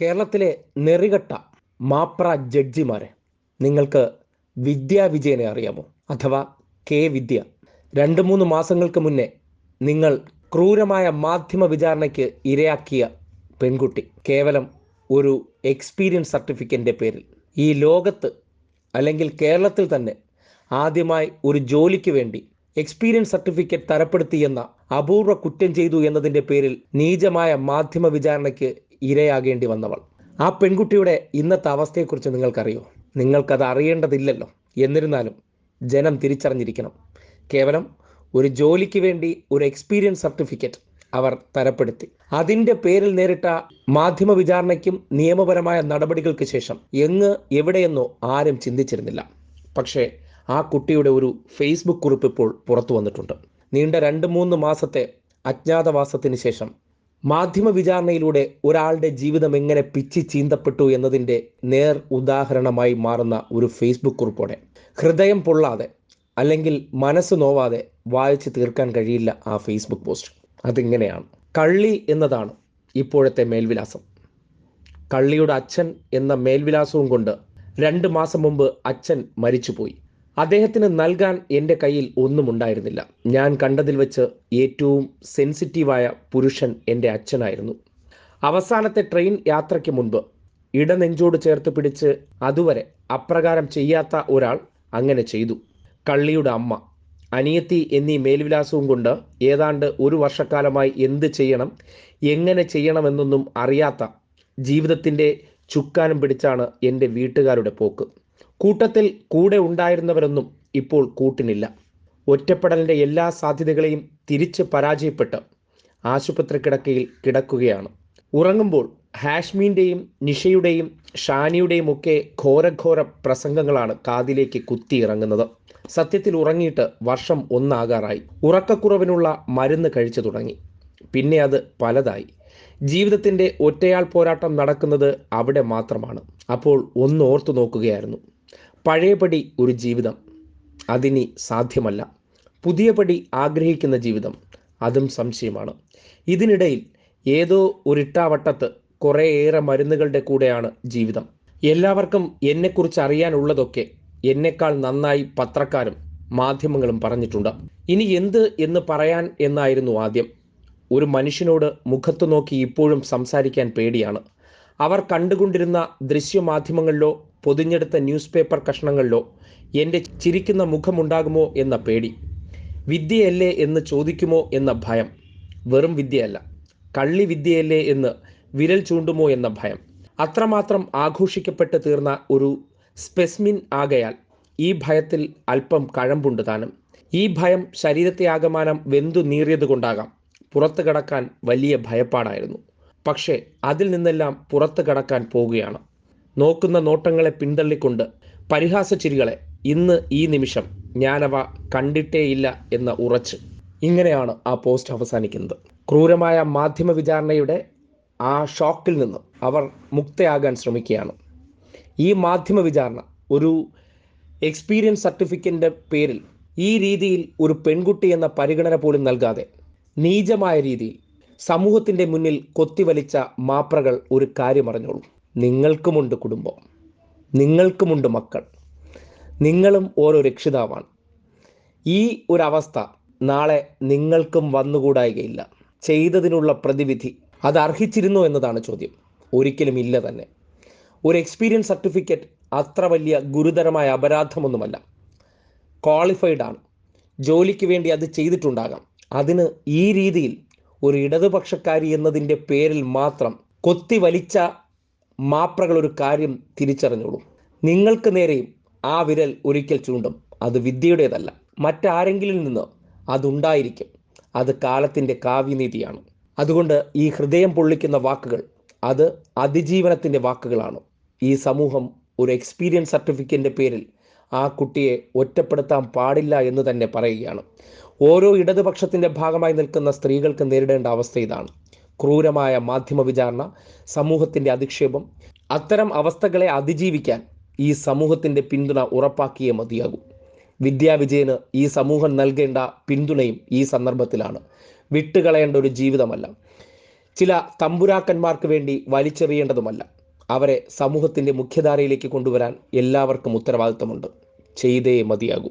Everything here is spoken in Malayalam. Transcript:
കേരളത്തിലെ നെറികെട്ട മാപ്ര ജഡ്ജിമാരെ നിങ്ങൾക്ക് വിദ്യാ വിജയനെ അറിയാമോ? അഥവാ കെ വിദ്യ. രണ്ട് മൂന്ന് മാസങ്ങൾക്ക് മുന്നേ നിങ്ങൾ ക്രൂരമായ മാധ്യമ വിചാരണയ്ക്ക് ഇരയാക്കിയ പെൺകുട്ടി. കേവലം ഒരു എക്സ്പീരിയൻസ് സർട്ടിഫിക്കറ്റിന്റെ പേരിൽ. ഈ ലോകത്ത് അല്ലെങ്കിൽ കേരളത്തിൽ തന്നെ ആദ്യമായി ഒരു ജോലിക്ക് വേണ്ടി എക്സ്പീരിയൻസ് സർട്ടിഫിക്കറ്റ് തരപ്പെടുത്തിയെന്ന അപൂർവ കുറ്റം ചെയ്തു എന്നതിന്റെ പേരിൽ നീചമായ മാധ്യമ വിചാരണയ്ക്ക് ഇരയാകേണ്ടി വന്നവൾ. ആ പെൺകുട്ടിയുടെ ഇന്നത്തെ അവസ്ഥയെക്കുറിച്ച് നിങ്ങൾക്കറിയോ? നിങ്ങൾക്കത് അറിയേണ്ടതില്ലല്ലോ. എന്നിരുന്നാലും ജനം തിരിച്ചറിഞ്ഞിരിക്കണം. കേവലം ഒരു ജോലിക്ക് വേണ്ടി ഒരു എക്സ്പീരിയൻസ് സർട്ടിഫിക്കറ്റ് അവർ തരപ്പെടുത്തി. അതിന്റെ പേരിൽ നേരിട്ട മാധ്യമ വിചാരണയ്ക്കും നിയമപരമായ നടപടികൾക്ക് ശേഷം എങ്ങ് എവിടെയെന്നോ ആരും ചിന്തിച്ചിരുന്നില്ല. പക്ഷേ ആ കുട്ടിയുടെ ഒരു ഫേസ്ബുക്ക് കുറിപ്പ് ഇപ്പോൾ പുറത്തു വന്നിട്ടുണ്ട്. നീണ്ട രണ്ട് മൂന്ന് മാസത്തെ അജ്ഞാതവാസത്തിന് ശേഷം മാധ്യമ വിചാരണയിലൂടെ ഒരാളുടെ ജീവിതം എങ്ങനെ പിച്ചി ചീന്തപ്പെട്ടു എന്നതിന്റെ നേർ ഉദാഹരണമായി മാറുന്ന ഒരു ഫേസ്ബുക്ക് കുറിപ്പോടെ. ഹൃദയം പൊള്ളാതെ അല്ലെങ്കിൽ മനസ്സ് നോവാതെ വായിച്ച് തീർക്കാൻ കഴിയില്ല ആ ഫേസ്ബുക്ക് പോസ്റ്റ് അതിങ്ങനെയാണ്. കള്ളി എന്നതാണ് ഇപ്പോഴത്തെ മേൽവിലാസം. കള്ളിയുടെ അച്ഛൻ എന്ന മേൽവിലാസവും കൊണ്ട് രണ്ട് മാസം മുമ്പ് അച്ഛൻ മരിച്ചുപോയി. അദ്ദേഹത്തിന് നൽകാൻ എന്റെ കയ്യിൽ ഒന്നും ഉണ്ടായിരുന്നില്ല. ഞാൻ കണ്ടതിൽ വെച്ച് ഏറ്റവും സെൻസിറ്റീവായ പുരുഷൻ എന്റെ അച്ഛനായിരുന്നു. അവസാനത്തെ ട്രെയിൻ യാത്രയ്ക്ക് മുൻപ് ഇടനെഞ്ചോട് ചേർത്ത് പിടിച്ച് അതുവരെ അപ്രകാരം ചെയ്യാത്ത ഒരാൾ അങ്ങനെ ചെയ്തു. കള്ളിയുടെ അമ്മ അനിയത്തി എന്നീ മേൽവിലാസവും കൊണ്ട് ഏതാണ്ട് ഒരു വർഷക്കാലമായി എന്ത് ചെയ്യണം എങ്ങനെ ചെയ്യണമെന്നൊന്നും അറിയാത്ത ജീവിതത്തിന്റെ ചുക്കാനും പിടിച്ചാണ് എന്റെ വീട്ടുകാരുടെ പോക്ക്. കൂട്ടത്തിൽ കൂടെ ഉണ്ടായിരുന്നവരൊന്നും ഇപ്പോൾ കൂട്ടിനില്ല. ഒറ്റപ്പെടലിന്റെ എല്ലാ സാധ്യതകളെയും തിരിച്ച് പരാജയപ്പെട്ട് ആശുപത്രി കിടക്കയിൽ കിടക്കുകയാണ്. ഉറങ്ങുമ്പോൾ ഹാഷ്മീന്റെയും നിഷയുടെയും ഷാനിയുടെയും ഒക്കെ ഘോരഘോര പ്രസംഗങ്ങളാണ് കാതിലേക്ക് കുത്തിയിറങ്ങുന്നത്. സത്യത്തിൽ ഉറങ്ങിയിട്ട് വർഷം ഒന്നാകാറായി. ഉറക്കക്കുറവിനുള്ള മരുന്ന് കഴിച്ചു തുടങ്ങി. പിന്നെ അത് പലതായി. ജീവിതത്തിന്റെ ഒറ്റയാൾ പോരാട്ടം നടക്കുന്നത് അവിടെ മാത്രമാണ്. അപ്പോൾ ഒന്ന് ഓർത്തു നോക്കുകയായിരുന്നു. പഴയപടി ഒരു ജീവിതം. അതിനി സാധ്യമല്ല. പുതിയപടി ആഗ്രഹിക്കുന്ന ജീവിതം. അതും സംശയമാണ്. ഇതിനിടയിൽ ഏതോ ഒരിട്ടാവട്ടത്ത് കുറേയേറെ മരുന്നുകളുടെ കൂടെയാണ് ജീവിതം. എല്ലാവർക്കും എന്നെക്കുറിച്ച് അറിയാനുള്ളതൊക്കെ എന്നെക്കാൾ നന്നായി പത്രക്കാരും മാധ്യമങ്ങളും പറഞ്ഞിട്ടുണ്ട്. ഇനി എന്ത് എന്ന് പറയാൻ എന്നായിരുന്നു ആദ്യം. ഒരു മനുഷ്യനോട് മുഖത്തു നോക്കി ഇപ്പോഴും സംസാരിക്കാൻ പേടിയാണ്. അവർ കണ്ടുകൊണ്ടിരുന്ന ദൃശ്യമാധ്യമങ്ങളിലോ പൊതിഞ്ഞെടുത്ത ന്യൂസ് പേപ്പർ കഷ്ണങ്ങളിലോ എന്റെ ചിരിക്കുന്ന മുഖമുണ്ടാകുമോ എന്ന പേടി. വിദ്യയല്ലേ എന്ന് ചോദിക്കുമോ എന്ന ഭയം. വെറും വിദ്യയല്ല. കള്ളി വിദ്യയല്ലേ എന്ന് വിരൽ ചൂണ്ടുമോ എന്ന ഭയം. അത്രമാത്രം ആഘോഷിക്കപ്പെട്ട് തീർന്ന ഒരു സ്പെസ്മിൻ ആകയാൽ ഈ ഭയത്തിൽ അല്പം കഴമ്പുണ്ട് താനും. ഈ ഭയം ശരീരത്തെ ആകമാനം വെന്തു നീറിയത് കൊണ്ടാകാം. പുറത്തു കടക്കാൻ വലിയ ഭയപ്പാടായിരുന്നു. പക്ഷേ അതിൽ നിന്നെല്ലാം പുറത്തു കടക്കാൻ പോവുകയാണ്. നോക്കുന്ന നോട്ടങ്ങളെ പിന്തള്ളിക്കൊണ്ട് പരിഹാസ ചിരികളെ ഇന്ന് ഈ നിമിഷം ഞാനവ കണ്ടിട്ടേയില്ല എന്ന ഉറച്ച്. ഇങ്ങനെയാണ് ആ പോസ്റ്റ് അവസാനിക്കുന്നത്. ക്രൂരമായ മാധ്യമ വിചാരണയുടെ ആ ഷോക്കിൽ നിന്ന് അവർ മുക്തയാകാൻ ശ്രമിക്കുകയാണ്. ഈ മാധ്യമ വിചാരണ ഒരു എക്സ്പീരിയൻസ് സർട്ടിഫിക്കറ്റിന്റെ പേരിൽ ഈ രീതിയിൽ ഒരു പെൺകുട്ടി എന്ന പരിഗണന പോലും നൽകാതെ നീചമായ രീതിയിൽ സമൂഹത്തിന്റെ മുന്നിൽ കൊത്തിവലിച്ച മാപ്രകൾ ഒരു കാര്യം അറിഞ്ഞോളൂ. നിങ്ങൾക്കുമുണ്ട് കുടുംബം. നിങ്ങൾക്കുമുണ്ട് മക്കൾ. നിങ്ങളും ഓരോ രക്ഷിതാവാണ്. ഈ ഒരു അവസ്ഥ നാളെ നിങ്ങൾക്കും വന്നുകൂടായികയില്ല. ചെയ്തതിനുള്ള പ്രതിവിധി അത് അർഹിച്ചിരുന്നു എന്നതാണ് ചോദ്യം. ഒരിക്കലും ഇല്ല തന്നെ. ഒരു എക്സ്പീരിയൻസ് സർട്ടിഫിക്കറ്റ് അത്ര വലിയ ഗുരുതരമായ അപരാധമൊന്നുമല്ല. ക്വാളിഫൈഡ് ആണ്. ജോലിക്ക് വേണ്ടി അത് ചെയ്തിട്ടുണ്ടാകാം. അതിന് ഈ രീതിയിൽ ഒരു ഇടതുപക്ഷക്കാരി എന്നതിന്റെ പേരിൽ മാത്രം കൊത്തി വലിച്ച മാപ്രകൾ ഒരു കാര്യം തിരിച്ചറിഞ്ഞോളൂ. നിങ്ങൾക്ക് നേരെയും ആ വിരൽ ഒരിക്കൽ ചൂണ്ടും. അത് വിദ്യയുടേതല്ല. മറ്റാരെങ്കിലും നിന്ന് അതുണ്ടായിരിക്കും. അത് കാലത്തിന്റെ കാവ്യനീതിയാണ്. അതുകൊണ്ട് ഈ ഹൃദയം പൊള്ളിക്കുന്ന വാക്കുകൾ അത് അതിജീവനത്തിന്റെ വാക്കുകളാണ്. ഈ സമൂഹം ഒരു എക്സ്പീരിയൻസ് സർട്ടിഫിക്കറ്റിന്റെ പേരിൽ ആ കുട്ടിയെ ഒറ്റപ്പെടുത്താൻ പാടില്ല എന്ന് തന്നെ പറയുകയാണ്. ഓരോ ഇടതുപക്ഷത്തിന്റെ ഭാഗമായി നിൽക്കുന്ന സ്ത്രീകൾക്ക് നേരിടേണ്ട അവസ്ഥ ഇതാണ്. ക്രൂരമായ മാധ്യമ വിചാരണ സമൂഹത്തിന്റെ അധിക്ഷേപം അത്തരം അവസ്ഥകളെ അതിജീവിക്കാൻ ഈ സമൂഹത്തിന്റെ പിന്തുണ ഉറപ്പാക്കിയേ മതിയാകൂ. വിദ്യാവിജയന് ഈ സമൂഹം നൽകേണ്ട പിന്തുണയും ഈ സന്ദർഭത്തിലാണ്. വിട്ടുകളയേണ്ട ഒരു ജീവിതമല്ല. ചില തമ്പുരാക്കന്മാർക്ക് വേണ്ടി വലിച്ചെറിയേണ്ടതുമല്ല. അവരെ സമൂഹത്തിന്റെ മുഖ്യധാരയിലേക്ക് കൊണ്ടുവരാൻ എല്ലാവർക്കും ഉത്തരവാദിത്തമുണ്ട്. ചെയ്തേ മതിയാകൂ.